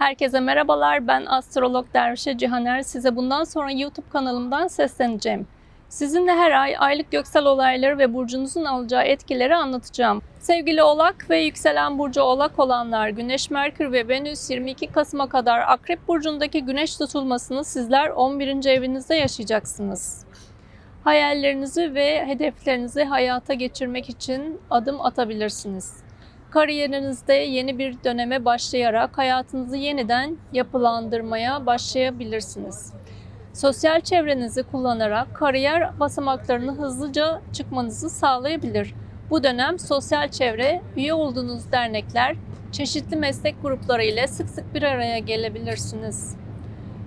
Herkese merhabalar. Ben astrolog Dervişe Cihaner. Size bundan sonra YouTube kanalımdan sesleneceğim. Sizinle her ay aylık göksel olayları ve burcunuzun alacağı etkileri anlatacağım. Sevgili Oğlak ve yükselen burcu Oğlak olanlar, Güneş, Merkür ve Venüs 22 Kasım'a kadar Akrep burcundaki güneş tutulmasını sizler 11. evinizde yaşayacaksınız. Hayallerinizi ve hedeflerinizi hayata geçirmek için adım atabilirsiniz. Kariyerinizde yeni bir döneme başlayarak hayatınızı yeniden yapılandırmaya başlayabilirsiniz. Sosyal çevrenizi kullanarak kariyer basamaklarını hızlıca çıkmanızı sağlayabilir. Bu dönem sosyal çevre, üye olduğunuz dernekler, çeşitli meslek grupları ile sık sık bir araya gelebilirsiniz.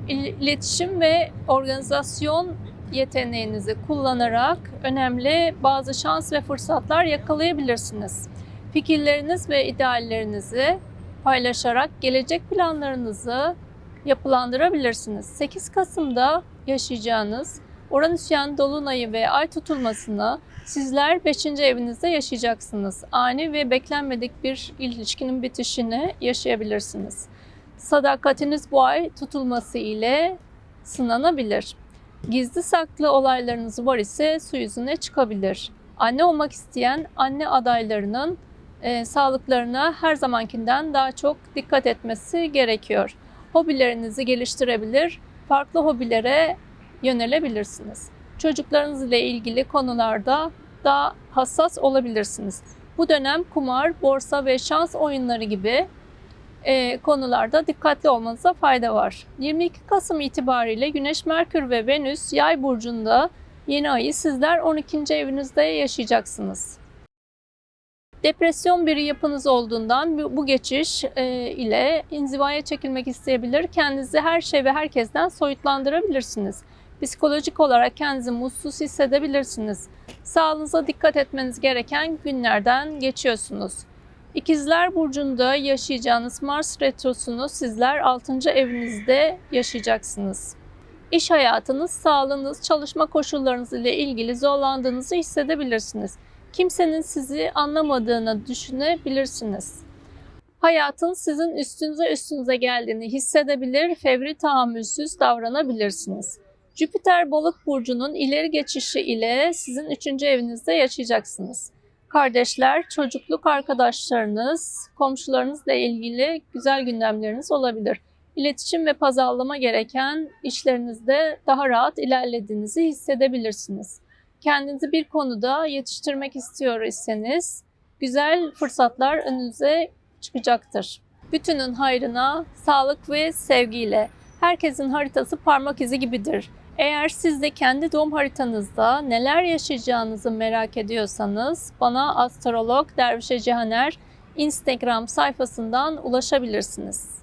İletişim ve organizasyon yeteneğinizi kullanarak önemli bazı şans ve fırsatlar yakalayabilirsiniz. Fikirleriniz ve ideallerinizi paylaşarak gelecek planlarınızı yapılandırabilirsiniz. 8 Kasım'da yaşayacağınız Uranüsyen dolunayı ve ay tutulmasını sizler 5. evinizde yaşayacaksınız. Ani ve beklenmedik bir ilişkinin bitişini yaşayabilirsiniz. Sadakatiniz bu ay tutulması ile sınanabilir. Gizli saklı olaylarınız var ise su yüzüne çıkabilir. Anne olmak isteyen anne adaylarının e, sağlıklarına her zamankinden daha çok dikkat etmesi gerekiyor. Hobilerinizi geliştirebilir, farklı hobilere yönelebilirsiniz. Çocuklarınız ile ilgili konularda daha hassas olabilirsiniz. Bu dönem kumar, borsa ve şans oyunları gibi e, konularda dikkatli olmanıza fayda var. 22 Kasım itibariyle Güneş, Merkür ve Venüs Yay burcunda yeni ayı sizler 12. evinizde yaşayacaksınız. Depresyon bir yapınız olduğundan bu geçiş e, ile inzivaya çekilmek isteyebilir. Kendinizi her şey ve herkesten soyutlandırabilirsiniz. Psikolojik olarak kendinizi mutsuz hissedebilirsiniz. Sağlığınıza dikkat etmeniz gereken günlerden geçiyorsunuz. İkizler Burcu'nda yaşayacağınız Mars Retrosu'nu sizler 6. evinizde yaşayacaksınız. İş hayatınız, sağlığınız, çalışma koşullarınız ile ilgili zorlandığınızı hissedebilirsiniz. Kimsenin sizi anlamadığını düşünebilirsiniz. Hayatın sizin üstünüze üstünüze geldiğini hissedebilir, fevri tahammülsüz davranabilirsiniz. Jüpiter balık burcunun ileri geçişi ile sizin 3. evinizde yaşayacaksınız. Kardeşler, çocukluk arkadaşlarınız, komşularınızla ilgili güzel gündemleriniz olabilir. İletişim ve pazarlama gereken işlerinizde daha rahat ilerlediğinizi hissedebilirsiniz. Kendinizi bir konuda yetiştirmek istiyor iseniz güzel fırsatlar önünüze çıkacaktır. Bütünün hayrına, sağlık ve sevgiyle. Herkesin haritası parmak izi gibidir. Eğer siz de kendi doğum haritanızda neler yaşayacağınızı merak ediyorsanız bana astrolog Dervişe Cihaner Instagram sayfasından ulaşabilirsiniz.